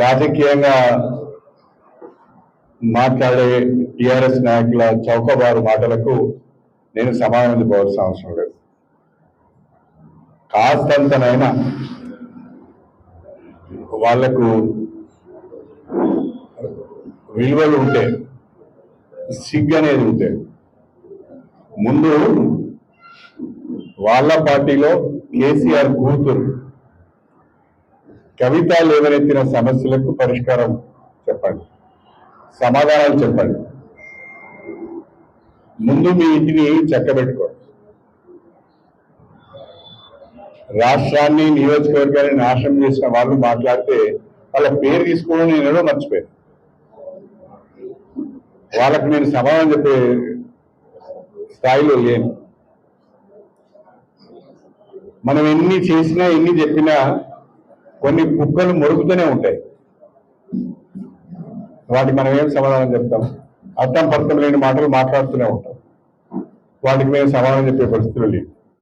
రాజకీయంగా మాట్లాడే టిఆర్ఎస్ నాయకుల చౌకబారు మాటలకు నేను సమాధానం పోవాల్సిన అవసరం లేదు. కాస్తంతనైనా వాళ్ళకు విలువలు ఉంటే సిగ్గు అనేది ఉంటే ముందు వాళ్ళ పార్టీలో కేసీఆర్ కూతురు కవిత లేవనెత్తిన సమస్యలకు పరిష్కారం చెప్పండి? సమాధానాలు చెప్పండి. ముందు మీ ఇంటిని చక్కబెట్టుకోండి. రాష్ట్రాన్ని నియోజకవర్గాన్ని నాశనం చేసిన వాళ్ళు మాట్లాడితే వాళ్ళ పేరు తీసుకోవడం నేను ఏదో మర్చిపోయాను. వాళ్ళకు నేను సమాధానం చెప్పే స్థాయిలో లేను. మనం ఎన్ని చేసినా ఎన్ని చెప్పినా కొన్ని కుక్కలు మొరుగుతూనే ఉంటాయి. వాటికి మనం ఏం సమాధానం చెప్తాం? అర్థం పర్థం లేని మాటలు మాట్లాడుతూనే ఉంటాం. వాటికి మేము సమాధానం చెప్పే పరిస్థితులు లేదు